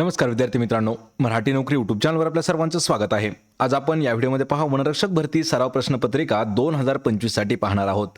नमस्कार विद्यार्थी मित्रांनो मराठी नोकरी युट्यूब चॅनलवर आपल्या सर्वांचं स्वागत आहे. आज आपण या व्हिडिओमध्ये पहा वनरक्षक भरती सराव प्रश्नपत्रिका दोन हजार पंचवीससाठी पाहणार आहोत.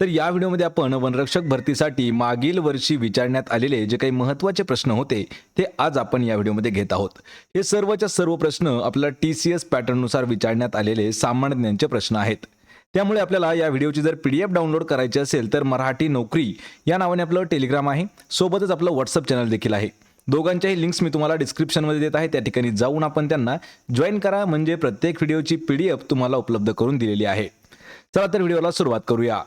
तर या व्हिडिओमध्ये आपण वनरक्षक भरतीसाठी मागील वर्षी विचारण्यात आलेले जे काही महत्त्वाचे प्रश्न होते ते आज आपण या व्हिडिओमध्ये घेत आहोत. हे सर्वच्या सर्व प्रश्न आपल्याला टी सी एस पॅटर्ननुसार विचारण्यात आलेले सामान्य ज्ञानचे प्रश्न आहेत. त्यामुळे आपल्याला या व्हिडिओची जर पी डी एफ डाउनलोड करायची असेल तर मराठी नोकरी या नावाने आपलं टेलिग्राम आहे. सोबतच आपलं व्हॉट्सअप चॅनल देखील आहे. दोघांच्याही लिंक्स मी तुम्हाला डिस्क्रिप्शनमध्ये देत आहे. त्या ठिकाणी जाऊन आपण त्यांना जॉईन करा. म्हणजे प्रत्येक व्हिडिओची पी डी एफ तुम्हाला उपलब्ध करून दिलेली आहे. चला तर व्हिडिओला सुरुवात करूया.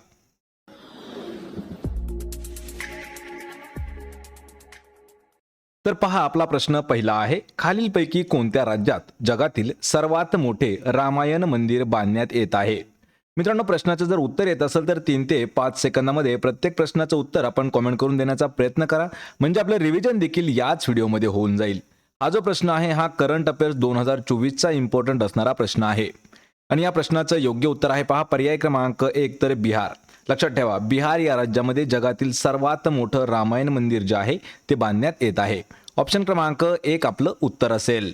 तर पहा आपला प्रश्न पहिला आहे. खालीलपैकी कोणत्या राज्यात जगातील सर्वात मोठे रामायण मंदिर बांधण्यात येत आहे? मित्रांनो प्रश्नाचं जर उत्तर येत असेल तर तीन ते पाच सेकंदामध्ये प्रत्येक प्रश्नाचं उत्तर आपण कॉमेंट करून देण्याचा प्रयत्न करा. म्हणजे आपलं रिव्हिजन देखील याच व्हिडिओमध्ये होऊन जाईल. हा जो प्रश्न आहे हा करंट अफेअर्स दोन हजार चोवीसचा इम्पॉर्टंट असणारा प्रश्न आहे. आणि या प्रश्नाचं योग्य उत्तर आहे पहा पर्याय क्रमांक एक तर बिहार. लक्षात ठेवा बिहार या राज्यामध्ये जगातील सर्वात मोठं रामायण मंदिर जे आहे ते बांधण्यात येत आहे. ऑप्शन क्रमांक एक आपलं उत्तर असेल.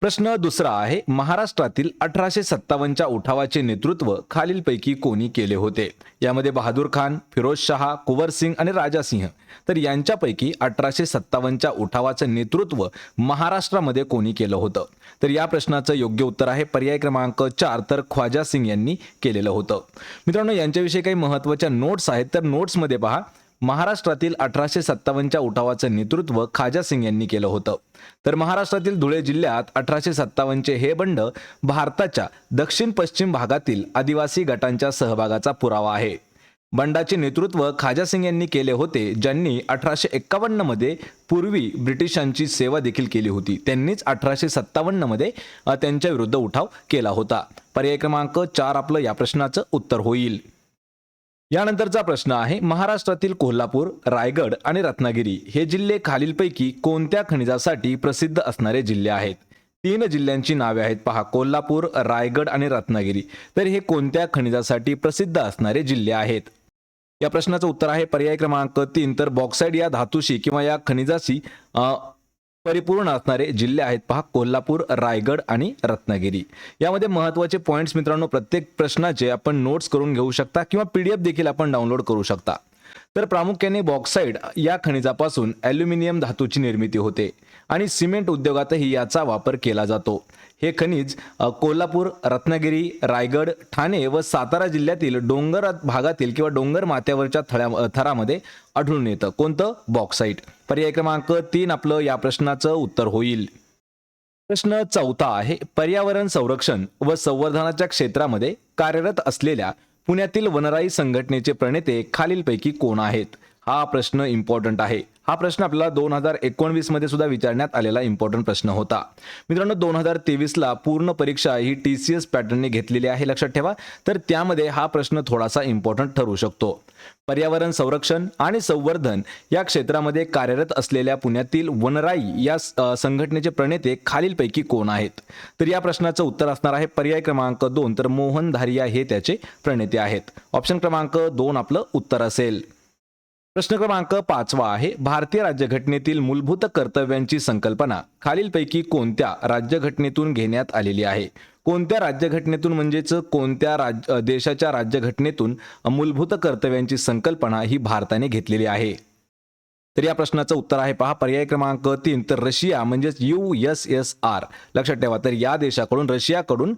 प्रश्न दुसरा आहे महाराष्ट्रातील अठराशे सत्तावन्नच्या उठावाचे नेतृत्व खालीलपैकी कोणी केले होते? यामध्ये बहादूर खान फिरोज शहा कुंवर सिंग आणि राजा सिंह. तर यांच्यापैकी अठराशे सत्तावन्नच्या उठावाचं नेतृत्व महाराष्ट्रामध्ये कोणी केलं होतं? तर या प्रश्नाचं योग्य उत्तर आहे पर्याय क्रमांक चार तर ख्वाजा सिंग यांनी केलेलं होतं. मित्रांनो यांच्याविषयी काही महत्त्वाच्या नोट्स आहेत तर नोट्समध्ये पहा. महाराष्ट्रातील अठराशे सत्तावन्नच्या उठावाचं नेतृत्व खाजा सिंग यांनी केलं होतं. तर महाराष्ट्रातील धुळे जिल्ह्यात अठराशे सत्तावन्नचे हे बंड भारताच्या दक्षिण पश्चिम भागातील आदिवासी गटांच्या सहभागाचा पुरावा आहे. बंडाचे नेतृत्व खाजा सिंग यांनी केले होते ज्यांनी अठराशे एक्कावन्नमध्ये पूर्वी ब्रिटिशांची सेवा देखील केली होती. त्यांनीच अठराशे सत्तावन्नमध्ये त्यांच्या विरुद्ध उठाव केला होता. पर्याय क्रमांक चार आपलं या प्रश्नाचं उत्तर होईल. यानंतरचा प्रश्न आहे महाराष्ट्रातील कोल्हापूर रायगड आणि रत्नागिरी हे जिल्हे खालीलपैकी कोणत्या खनिजासाठी प्रसिद्ध असणारे जिल्हे आहेत? तीन जिल्ह्यांची नावे आहेत पहा कोल्हापूर रायगड आणि रत्नागिरी. तर हे कोणत्या खनिजासाठी प्रसिद्ध असणारे जिल्हे आहेत? या प्रश्नाचं उत्तर आहे पर्याय क्रमांक तीन. तर बॉक्साईड या धातूशी किंवा या खनिजाशी परिपूर्ण असणारे जिल्हे आहेत पहा कोल्हापूर रायगड आणि रत्नागिरी. यामध्ये महत्त्वाचे पॉईंट्स मित्रांनो प्रत्येक प्रश्नाचे आपण नोट्स करून घेऊ शकता किंवा पी डी एफ देखील आपण डाउनलोड करू शकता. तर प्रामुख्याने बॉक्साईड या खनिजापासून ॲल्युमिनियम धातूची निर्मिती होते आणि सिमेंट उद्योगातही याचा वापर केला जातो. हे खनिज कोल्हापूर रत्नागिरी रायगड ठाणे व सातारा जिल्ह्यातील डोंगर भागातील किंवा डोंगर माथ्यावरच्या थळ्या थरामध्ये आढळून येतं. कोणतं? बॉक्साईट पर्याय क्रमांक तीन आपलं या प्रश्नाचं उत्तर होईल. प्रश्न चौथा आहे पर्यावरण संरक्षण व संवर्धनाच्या क्षेत्रामध्ये कार्यरत असलेल्या पुण्यातील वनराई संघटनेचे प्रणेते खालीलपैकी कोण आहेत? हा प्रश्न इम्पॉर्टंट आहे. हा प्रश्न आपल्याला दोन हजार एकोणवीसमध्ये सुद्धा विचारण्यात आलेला इम्पॉर्टंट प्रश्न होता. मित्रांनो दोन हजार तेवीसला पूर्ण परीक्षा ही टी सी एस पॅटर्नने घेतलेली आहे लक्षात ठेवा. तर त्यामध्ये हा प्रश्न थोडासा इम्पॉर्टंट ठरू शकतो. पर्यावरण संरक्षण आणि संवर्धन या क्षेत्रामध्ये कार्यरत असलेल्या पुण्यातील वनराई या संघटनेचे प्रणेते खालीलपैकी कोण आहेत? तर या प्रश्नाचं उत्तर असणार आहे पर्याय क्रमांक दोन. तर मोहन धारिया हे त्याचे प्रणेते आहेत. ऑप्शन क्रमांक दोन आपलं उत्तर असेल. प्रश्न क्रमांक पाचवा आहे भारतीय राज्यघटनेतील मूलभूत कर्तव्यांची संकल्पना. खालीलपैकी कोणत्या राज्यघटनेतून घेण्यात आलेली आहे? कोणत्या राज्यघटनेतून म्हणजेच कोणत्या राज देशाच्या राज्यघटनेतून मूलभूत कर्तव्यांची संकल्पना ही भारताने घेतलेली आहे? तर या प्रश्नाचं उत्तर आहे पहा पर्याय क्रमांक तीन तर रशिया म्हणजेच यू एस एस आर. लक्षात ठेवा तर या देशाकडून रशियाकडून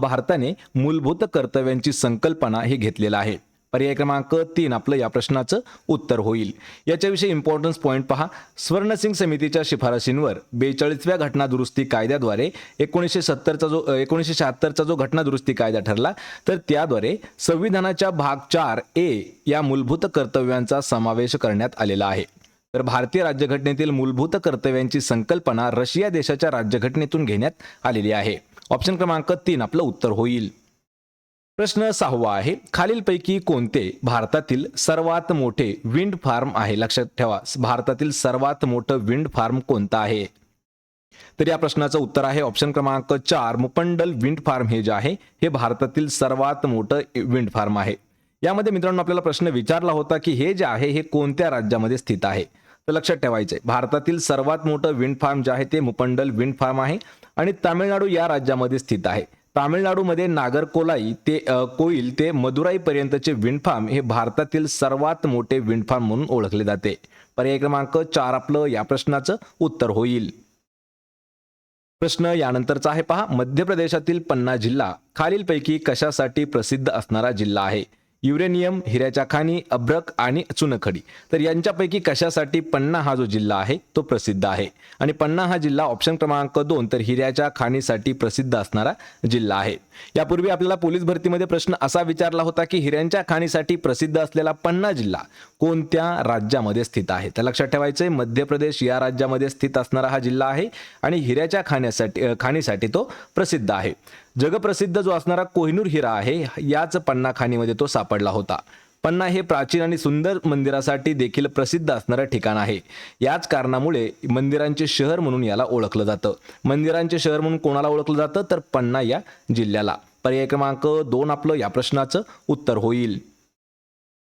भारताने मूलभूत कर्तव्यांची संकल्पना ही घेतलेला आहे. पर्याय क्रमांक तीन आपलं या प्रश्नाचं उत्तर होईल. याच्याविषयी इम्पॉर्टन्स पॉईंट पहा. स्वर्णसिंग समितीच्या शिफारशींवर बेचाळीसव्या घटना दुरुस्ती कायद्याद्वारे एकोणीसशे सत्तरचा जो एकोणीसशे शहात्तरचा जो घटना दुरुस्ती कायदा ठरला तर त्याद्वारे संविधानाच्या भाग चार ए या मूलभूत कर्तव्यांचा समावेश करण्यात आलेला आहे. तर भारतीय राज्यघटनेतील मूलभूत कर्तव्यांची संकल्पना रशिया देशाच्या राज्यघटनेतून घेण्यात आलेली आहे. ऑप्शन क्रमांक तीन आपलं उत्तर होईल. प्रश्न सहावा आहे खालीलपैकी कोणते भारतातील सर्वात मोठे विंड फार्म आहे? लक्षात ठेवा भारतातील सर्वात मोठं विंड फार्म कोणतं आहे? तर या प्रश्नाचं उत्तर आहे ऑप्शन क्रमांक चार मुपंडल विंड फार्म हे जे आहे हे भारतातील सर्वात मोठं विंड फार्म आहे. यामध्ये मित्रांनो आपल्याला प्रश्न विचारला होता की हे जे आहे हे कोणत्या राज्यामध्ये स्थित आहे? तर लक्षात ठेवायचं आहे भारतातील सर्वात मोठं विंड फार्म जे आहे ते मुपंडल विंड फार्म आहे आणि तामिळनाडू या राज्यामध्ये स्थित आहे. तामिळनाडूमध्ये नागरकोलाई ते कोईल ते मदुराई पर्यंतचे विंड फार्म हे भारतातील सर्वात मोठे विंड फार्म म्हणून ओळखले जाते. पर्याय क्रमांक चार आपलं या प्रश्नाचं उत्तर होईल. प्रश्न यानंतरचा आहे पहा. मध्य प्रदेशातील पन्ना जिल्हा खालीलपैकी कशासाठी प्रसिद्ध असणारा जिल्हा आहे? युरेनियम हिऱ्याच्या खाणी अभ्रक आणि चुनखडी. तर यांच्यापैकी कशासाठी पन्ना हा जो जिल्हा आहे तो प्रसिद्ध आहे? आणि पन्ना हा जिल्हा ऑप्शन क्रमांक दोन तर हिऱ्याच्या खाणीसाठी प्रसिद्ध असणारा जिल्हा आहे. यापूर्वी आपल्याला पोलीस भरतीमध्ये प्रश्न असा विचारला होता की हिऱ्यांच्या खाणीसाठी प्रसिद्ध असलेला पन्ना जिल्हा कोणत्या राज्यामध्ये स्थित आहे? तर लक्षात ठेवायचंय मध्य प्रदेश या राज्यामध्ये स्थित असणारा हा जिल्हा आहे आणि हिऱ्याच्या खाण्यासाठी खाणीसाठी तो प्रसिद्ध आहे. जगप्रसिद्ध जो असणारा कोहिनूर हिरा आहे याच पन्ना खाणीमध्ये तो सापडला होता. पन्ना हे प्राचीन आणि सुंदर मंदिरासाठी देखील प्रसिद्ध असणारं ठिकाण आहे. याच कारणामुळे मंदिरांचे शहर म्हणून याला ओळखलं जातं. मंदिरांचे शहर म्हणून कोणाला ओळखलं जातं? तर पन्ना या जिल्ह्याला. पर्याय क्रमांक दोन आपलं या प्रश्नाचं उत्तर होईल.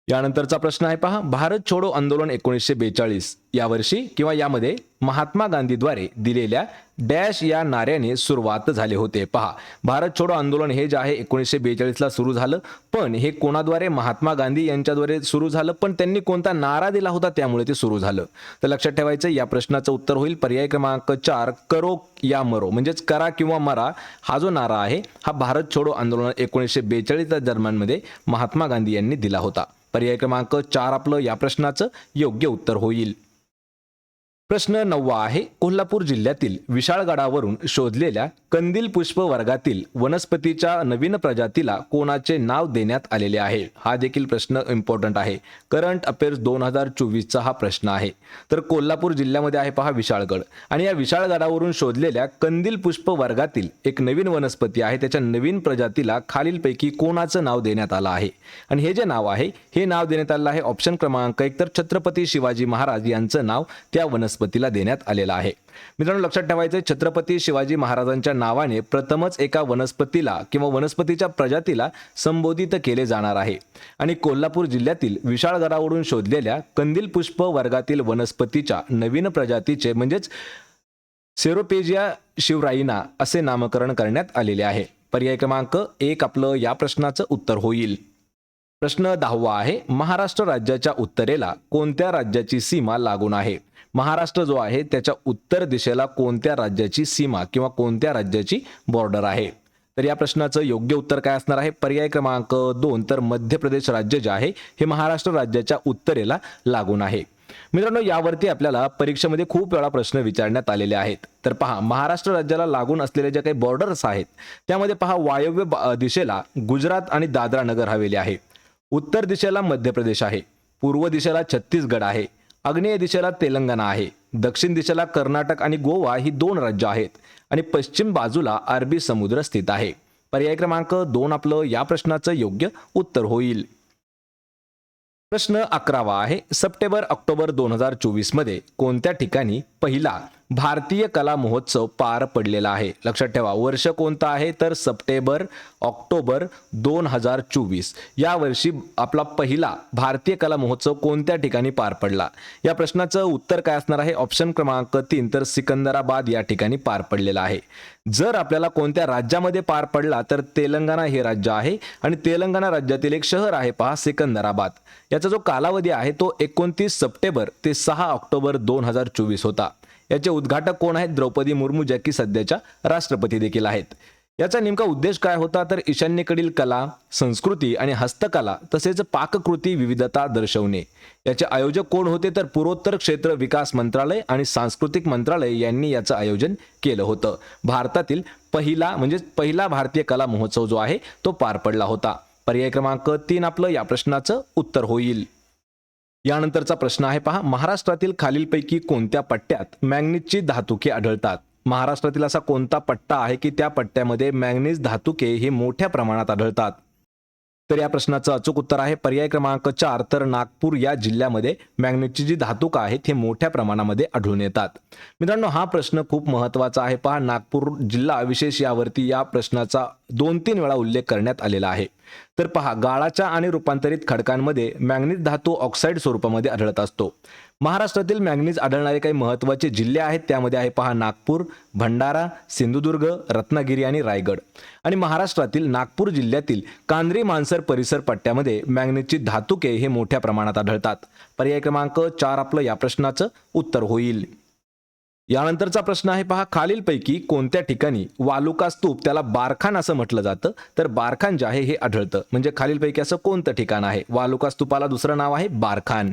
यानंतरचा प्रश्न आहे पहा. भारत छोडो आंदोलन एकोणीसशे बेचाळीस यावर्षी किंवा यामध्ये महात्मा गांधीद्वारे दिलेल्या डॅश या नाऱ्याने सुरुवात झाले होते. पहा. भारत छोडो आंदोलन हे जे आहे एकोणीसशे बेचाळीसला सुरू झालं. पण हे कोणाद्वारे? महात्मा गांधी यांच्याद्वारे सुरू झालं. पण त्यांनी कोणता नारा दिला होता त्यामुळे ते सुरू झालं. तर लक्षात ठेवायचं या प्रश्नाचं उत्तर होईल. पर्याय क्रमांक चार करो या मरो. म्हणजेच करा किंवा मरा हा जो नारा आहे हा भारत छोडो आंदोलन एकोणीसशे बेचाळीसच्या दरम्यानमध्ये महात्मा गांधी यांनी दिला होता. पर्याय क्रमांक चार आपलं या प्रश्नाचं योग्य उत्तर होईल. प्रश्न नववा आहे. कोल्हापूर जिल्ह्यातील विशाळगडावरून शोधलेल्या कंदील पुष्प वर्गातील वनस्पतीच्या नवीन प्रजातीला कोणाचे नाव देण्यात आलेले आहे? हा देखील प्रश्न इम्पॉर्टंट आहे. करंट अफेअर्स दोन हजार चोवीसचा हा प्रश्न आहे. तर कोल्हापूर जिल्ह्यामध्ये आहे पहा विशाळगड. आणि या विशाळगडावरून शोधलेल्या कंदील पुष्प वर्गातील एक नवीन वनस्पती आहे. त्याच्या नवीन प्रजातीला खालीलपैकी कोणाचं नाव देण्यात आलं आहे? आणि हे जे नाव आहे हे नाव देण्यात आलं आहे ऑप्शन क्रमांक एक. तर छत्रपती शिवाजी महाराज यांचं नाव त्या वनस्पती वनस्पतीला देण्यात आलेला आहे. मित्रांनो लक्षात ठेवायचं छत्रपती शिवाजी महाराजांच्या नावाने प्रथमच एका वनस्पतीला किंवा वनस्पतीच्या प्रजातीला संबोधित केले जाणार आहे. आणि कोल्हापूर जिल्ह्यातील विशाळगडावरून शोधलेल्या कंदील पुष्प वर्गातील वनस्पतीच्या नवीन प्रजातीचे म्हणजेच सेरोपेजिया शिवराईना असे नामकरण करण्यात आलेले आहे. पर्याय क्रमांक एक आपलं या प्रश्नाचं उत्तर होईल. प्रश्न दहावा आहे महाराष्ट्र राज्याच्या उत्तरेला कोणत्या राज्याची सीमा लागून आहे? महाराष्ट्र जो आहे त्याच्या उत्तर दिशेला कोणत्या राज्याची सीमा किंवा कोणत्या राज्याची बॉर्डर आहे? तर या प्रश्नाचं योग्य उत्तर काय असणार आहे? पर्याय क्रमांक दोन तर मध्य प्रदेश राज्य जे आहे हे महाराष्ट्र राज्याच्या उत्तरेला लागून आहे. मित्रांनो यावरती आपल्याला परीक्षेमध्ये खूप वेळा प्रश्न विचारण्यात आलेले आहेत. तर पहा महाराष्ट्र राज्याला लागून असलेले ज्या काही बॉर्डर्स आहेत त्यामध्ये पहा वायव्य ब- दिशेला गुजरात आणि दादरा नगर हवेली आहे. उत्तर दिशेला मध्य प्रदेश आहे. पूर्व दिशेला छत्तीसगड आहे. आग्नेय दिशेला तेलंगणा आहे. दक्षिण दिशेला कर्नाटक आणि गोवा ही दोन राज्य आहेत आणि पश्चिम बाजूला अरबी समुद्र स्थित आहे. पर्याय क्रमांक दोन आपलं या प्रश्नाचं योग्य उत्तर होईल. प्रश्न अकरावा आहे. सप्टेंबर ऑक्टोबर दोन हजार चोवीसमध्ये कोणत्या ठिकाणी पहिला भारतीय कला महोत्सव पार पडलेला आहे. लक्षात ठेवा वर्ष कोणतं आहे? तर सप्टेंबर ऑक्टोबर दोन हजार चोवीस. या वर्षी आपला पहिला भारतीय कला महोत्सव कोणत्या ठिकाणी पार पडला? या प्रश्नाचं उत्तर काय असणार आहे? ऑप्शन क्रमांक तीन तर सिकंदराबाद या ठिकाणी पार पडलेला आहे. जर आपल्याला कोणत्या राज्यामध्ये पार पडला तर तेलंगणा हे राज्य आहे आणि तेलंगणा राज्यातील एक शहर आहे पहा सिकंदराबाद. याचा जो कालावधी आहे तो एकोणतीस सप्टेंबर ते सहा ऑक्टोबर दोन हजार चोवीस होता. याचे उद्घाटक कोण आहेत? द्रौपदी मुर्मू ज्या की सध्याच्या राष्ट्रपती देखील आहेत. याचा नेमका उद्देश काय होता? तर ईशान्येकडील कला संस्कृती आणि हस्तकला तसेच पाककृती विविधता दर्शवणे. याचे आयोजक कोण होते? तर पूर्वोत्तर क्षेत्र विकास मंत्रालय आणि सांस्कृतिक मंत्रालय यांनी याचं आयोजन केलं होतं. भारतातील पहिला म्हणजे पहिला भारतीय कला महोत्सव जो आहे तो पार पडला होता. पर्याय क्रमांक तीन आपलं या प्रश्नाचं उत्तर होईल. यानंतरचा प्रश्न आहे पहा. महाराष्ट्रातील खालीलपैकी कोणत्या पट्ट्यात मॅग्नीजची धातुके आढळतात? महाराष्ट्रातील असा कोणता पट्टा आहे की त्या पट्ट्यामध्ये मॅग्नीज धातुके हे मोठ्या प्रमाणात आढळतात? तर या प्रश्नाचं अचूक उत्तर आहे पर्याय क्रमांक चार. तर नागपूर या जिल्ह्यामध्ये मॅग्नेटची जी धातुक आहेत हे मोठ्या प्रमाणामध्ये आढळून येतात. मित्रांनो हा प्रश्न खूप महत्त्वाचा आहे पहा. नागपूर जिल्हा विशेष यावरती या प्रश्नाचा दोन तीन वेळा उल्लेख करण्यात आलेला आहे. तर पहा गाळाच्या आणि रूपांतरित खडकांमध्ये मॅग्नीज धातू ऑक्साईड स्वरूपामध्ये आढळत असतो. महाराष्ट्रातील मॅंगनीज आढळणारे काही महत्त्वाचे जिल्हे आहेत त्यामध्ये आहे पहा नागपूर भंडारा सिंधुदुर्ग रत्नागिरी आणि रायगड. आणि महाराष्ट्रातील नागपूर जिल्ह्यातील कांद्री मानसर परिसर पट्ट्यामध्ये मॅंगनीजची धातुके हे मोठ्या प्रमाणात आढळतात. पर्याय क्रमांक चार आपलं या प्रश्नाचं उत्तर होईल. यानंतरचा प्रश्न आहे पहा खालीलपैकी कोणत्या ठिकाणी वालुका स्तूप त्याला बारखान असं म्हटलं जातं? तर बारखान जे आहे हे आढळतं. म्हणजे खालीलपैकी असं कोणतं ठिकाण आहे? वालुका स्तूपाला दुसरं नाव आहे बारखान.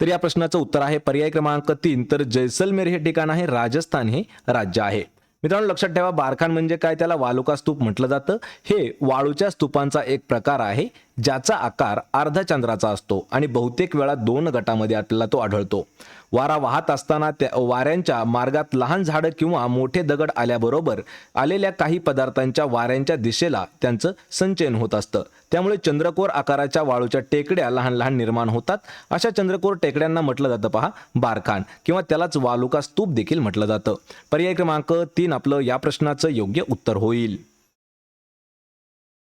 तर या प्रश्नाचं उत्तर आहे पर्याय क्रमांक तीन. तर जैसलमेर हे ठिकाण आहे राजस्थान हे राज्य आहे. मित्रांनो लक्षात ठेवा बारखान म्हणजे काय? त्याला वालुका स्तूप म्हटलं जातं. हे वाळूच्या स्तूपांचा एक प्रकार आहे. ज्याचा आकार अर्धचंद्राचा असतो आणि बहुतेक वेळा दोन गटामध्ये आपल्याला तो आढळतो. वारा वाहत असताना त्या वाऱ्यांच्या मार्गात लहान झाडं किंवा मोठे दगड आल्याबरोबर आलेल्या काही पदार्थांच्या वाऱ्यांच्या दिशेला त्यांचं संचयन होत असतं. त्यामुळे चंद्रकोर आकाराच्या वाळूच्या टेकड्या लहान लहान निर्माण होतात. अशा चंद्रकोर टेकड्यांना म्हटलं जातं पहा बारखान किंवा त्यालाच वालुका स्तूप देखील म्हटलं जातं. पर्याय क्रमांक तीन आपलं या प्रश्नाचं योग्य उत्तर होईल.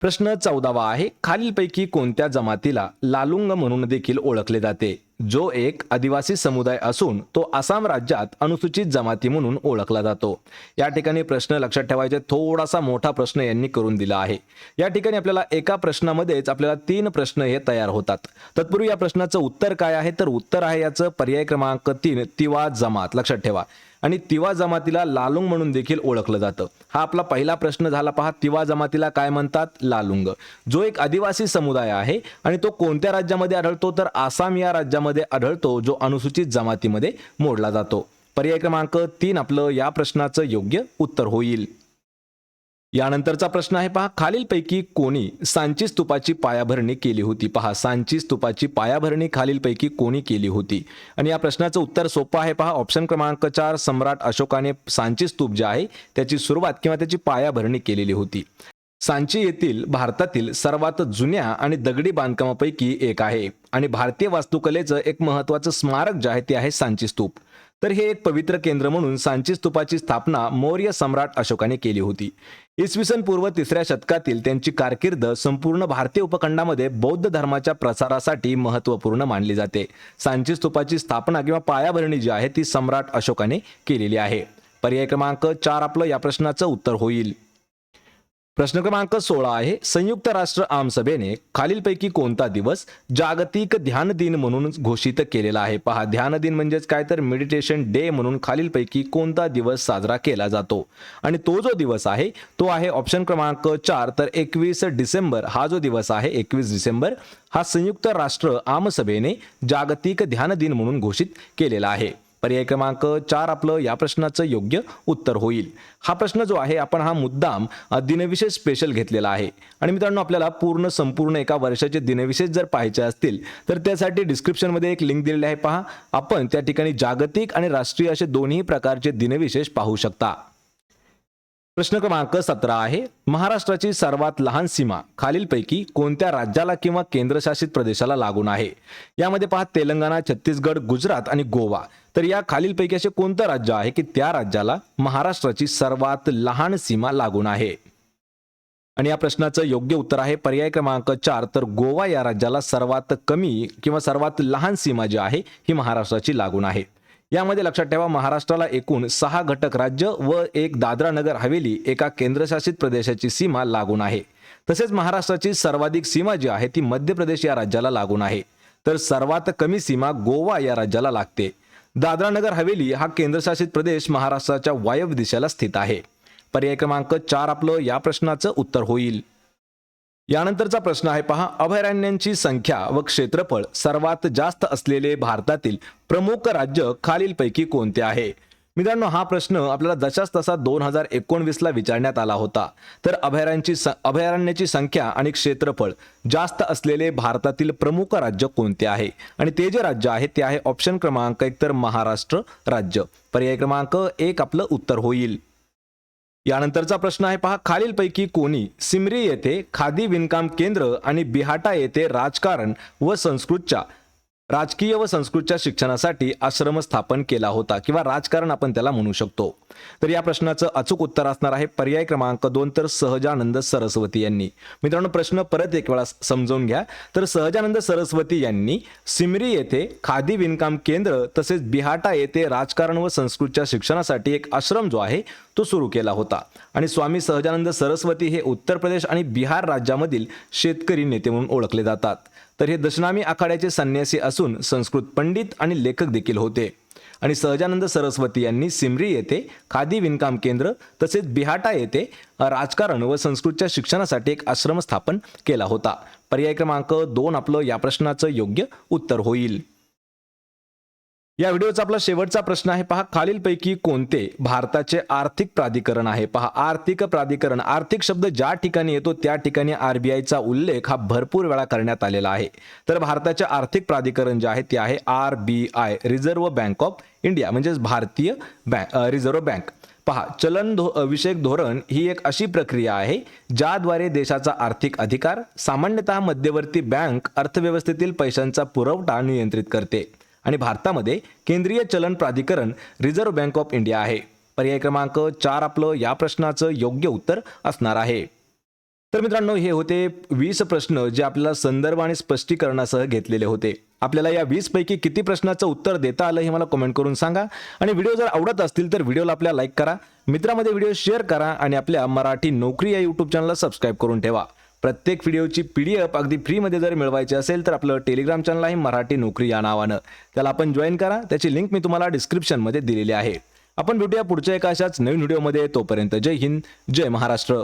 प्रश्न चौदावा आहे खालीलपैकी कोणत्या जमातीला लालुंग म्हणून देखील ओळखले जाते? जो एक आदिवासी समुदाय असून तो आसाम राज्यात अनुसूचित जमाती म्हणून ओळखला जातो. या ठिकाणी प्रश्न लक्षात ठेवायचे थोडासा मोठा प्रश्न यांनी करून दिला आहे. या ठिकाणी आपल्याला एका प्रश्नामध्येच आपल्याला तीन प्रश्न हे तयार होतात. तत्पूर्वी या प्रश्नाचं उत्तर काय आहे? तर उत्तर आहे याचं पर्याय क्रमांक तीन तिवा जमात. लक्षात ठेवा. आणि तिवा जमातीला लालुंग म्हणून देखील ओळखलं जातं. हा आपला पहिला प्रश्न झाला पहा तिवा जमातीला काय म्हणतात? लालुंग. जो एक आदिवासी समुदाय आहे आणि तो कोणत्या राज्यामध्ये आढळतो? तर आसाम या राज्यामध्ये आढळतो जो अनुसूचित जमातीमध्ये मोडला जातो. पर्याय क्रमांक तीन आपलं या प्रश्नाचं योग्य उत्तर होईल. यानंतरचा प्रश्न आहे पहा खालीलपैकी कोणी सांची स्तूपाची पायाभरणी केली होती? पहा सांची स्तूपाची पायाभरणी खालीलपैकी कोणी केली होती? आणि या प्रश्नाचं उत्तर सोपं आहे पहा. ऑप्शन क्रमांक चार सम्राट अशोकाने सांची स्तूप जे आहे त्याची सुरुवात किंवा त्याची पायाभरणी केलेली होती. सांची येथील भारतातील सर्वात जुन्या आणि दगडी बांधकामापैकी एक आहे. आणि भारतीय वास्तुकलेचं एक महत्वाचं स्मारक जे आहे ते आहे सांची स्तूप तर हे एक पवित्र केंद्र म्हणून सांची स्तूपाची स्थापना मौर्य सम्राट अशोकाने केली होती. इसवी सन पूर्व तिसऱ्या शतकातील त्यांची कारकीर्द संपूर्ण भारतीय उपखंडामध्ये बौद्ध धर्माच्या प्रसारासाठी महत्त्वपूर्ण मानली जाते. सांची स्तूपाची स्थापना किंवा पायाभरणी जी आहे ती सम्राट अशोकाने केलेली आहे. पर्याय क्रमांक चार आपलं या प्रश्नाचं उत्तर होईल. प्रश्न क्रमांक सोळा आहे. संयुक्त राष्ट्र आमसभेने खालीलपैकी कोणता दिवस जागतिक ध्यान दिन म्हणून घोषित केलेला आहे? पहा ध्यान दिन म्हणजेच काय? तर मेडिटेशन डे म्हणून खालीलपैकी कोणता दिवस साजरा केला जातो? आणि तो जो दिवस आहे तो आहे ऑप्शन क्रमांक चार. तर एकवीस डिसेंबर हा जो दिवस आहे एकवीस डिसेंबर हा संयुक्त राष्ट्र आमसभेने जागतिक ध्यान दिन म्हणून घोषित केलेला आहे. पर्याय क्रमांक चार आपलं या प्रश्नाचं योग्य उत्तर होईल. हा प्रश्न जो आहे आपण हा मुद्दाम दिनविशेष स्पेशल घेतलेला आहे. आणि मित्रांनो आपल्याला पूर्ण संपूर्ण एका वर्षाचे दिनविशेष जर पाहायचे असतील तर त्यासाठी डिस्क्रिप्शनमध्ये एक लिंक दिलेली आहे पहा. आपण त्या ठिकाणी जागतिक आणि राष्ट्रीय असे दोन्ही प्रकारचे दिनविशेष पाहू शकता. प्रश्न क्रमांक सतरा आहे महाराष्ट्राची सर्वात लहान सीमा खालीलपैकी कोणत्या राज्याला किंवा केंद्रशासित प्रदेशाला लागून आहे? यामध्ये पहा तेलंगणा छत्तीसगड गुजरात आणि गोवा. तर या खालीलपैकी असे कोणतं राज्य आहे की त्या राज्याला महाराष्ट्राची सर्वात लहान सीमा लागून आहे? आणि या प्रश्नाचं योग्य उत्तर आहे पर्याय क्रमांक चार. तर गोवा या राज्याला सर्वात कमी किंवा सर्वात लहान सीमा जी आहे ही महाराष्ट्राची लागून आहे. यामध्ये लक्षात ठेवा महाराष्ट्राला एकूण सहा घटक राज्य व एक दादरा नगर हवेली एका केंद्रशासित प्रदेशाची सीमा लागून आहे. तसेच महाराष्ट्राची सर्वाधिक सीमा जी आहे ती मध्य प्रदेश या राज्याला लागून आहे. तर सर्वात कमी सीमा गोवा या राज्याला लागते. दादरा नगर हवेली हा केंद्रशासित प्रदेश महाराष्ट्राच्या वायव्य दिशेला स्थित आहे. पर्याय क्रमांक चार आपलं या प्रश्नाचं उत्तर होईल. यानंतरचा प्रश्न आहे पहा. अभयारण्यांची संख्या व क्षेत्रफळ सर्वात जास्त असलेले भारतातील प्रमुख राज्य खालीलपैकी कोणते आहे? मित्रांनो हा प्रश्न आपल्याला जशाच तसा दोन हजार एकोणवीसला विचारण्यात आला होता. तर अभयारण्यांची अभयारण्याची संख्या आणि क्षेत्रफळ जास्त असलेले भारतातील प्रमुख राज्य कोणते आहे? आणि ते जे राज्य आहे ते आहे ऑप्शन क्रमांक एक तर महाराष्ट्र राज्य. पर्याय क्रमांक एक आपलं उत्तर होईल. यानंतरचा प्रश्न आहे पहा खालीलपैकी कोणी सिमरी येथे खादी विणकाम केंद्र आणि बिहाटा येथे राजकारण व संस्कृतच्या राजकीय व संस्कृतच्या शिक्षणासाठी आश्रम स्थापन केला होता किंवा राजकारण आपण त्याला म्हणू शकतो. तर या प्रश्नाचं अचूक उत्तर असणार आहे पर्याय क्रमांक दोन तर सहजानंद सरस्वती यांनी. मित्रांनो प्रश्न परत एक वेळा समजून घ्या. तर सहजानंद सरस्वती यांनी सिमरी येथे खादी विणकाम केंद्र तसेच बिहाटा येथे राजकारण व संस्कृतच्या शिक्षणासाठी एक आश्रम जो आहे तो सुरू केला होता. आणि स्वामी सहजानंद सरस्वती हे उत्तर प्रदेश आणि बिहार राज्यामधील शेतकरी नेते म्हणून ओळखले जातात. तर हे दशनामी आखाड्याचे संन्यासी असून संस्कृत पंडित आणि लेखक देखील होते. आणि सहजानंद सरस्वती यांनी सिमरी येथे खादी विणकाम केंद्र तसेच बिहाटा येथे राजकारण व संस्कृतच्या शिक्षणासाठी एक आश्रम स्थापन केला होता. पर्याय क्रमांक दोन आपलं या प्रश्नाचं योग्य उत्तर होईल. या व्हिडिओचा आपला शेवटचा प्रश्न आहे. पहा खालीलपैकी कोणते भारताचे आर्थिक प्राधिकरण आहे? पहा आर्थिक प्राधिकरण आर्थिक शब्द ज्या ठिकाणी येतो त्या ठिकाणी आरबीआयचा उल्लेख हा भरपूर वेळा करण्यात आलेला आहे. तर भारताचे आर्थिक प्राधिकरण जे आहे ते आहे R B I reserve bank of India म्हणजेच भारतीय बँक रिझर्व्ह बँक पहा चलन धो विषयक धोरण ही एक अशी प्रक्रिया आहे ज्याद्वारे देशाचा आर्थिक अधिकार सामान्यतः मध्यवर्ती बँक अर्थव्यवस्थेतील पैशांचा पुरवठा नियंत्रित करते. आणि भारतामध्ये केंद्रीय चलन प्राधिकरण रिझर्व्ह बँक ऑफ इंडिया आहे. पर्याय क्रमांक चार आपलं या प्रश्नाचं योग्य उत्तर असणार आहे. तर मित्रांनो हे होते वीस प्रश्न जे आपल्याला संदर्भ आणि स्पष्टीकरणासह घेतलेले होते. आपल्याला या वीस पैकी किती प्रश्नाचं उत्तर देता आलं हे मला कमेंट करून सांगा. आणि व्हिडिओ जर आवडत असतील तर व्हिडिओला आपल्या लाईक करा. मित्रामध्ये व्हिडिओ शेअर करा आणि आपल्या मराठी नोकरी या यूट्यूब चॅनलला सबस्क्राईब करून ठेवा. प्रत्येक व्हिडिओची पी डी एफ अगदी फ्रीमध्ये जर मिळवायची असेल तर आपलं टेलिग्राम चॅनल आहे मराठी नोकरी या नावानं. त्याला आपण जॉईन करा. त्याची लिंक मी तुम्हाला डिस्क्रिप्शनमध्ये दिलेली आहे. आपण भेटूया पुढच्या एका अशाच नवीन व्हिडिओमध्ये तोपर्यंत जय हिंद जय महाराष्ट्र.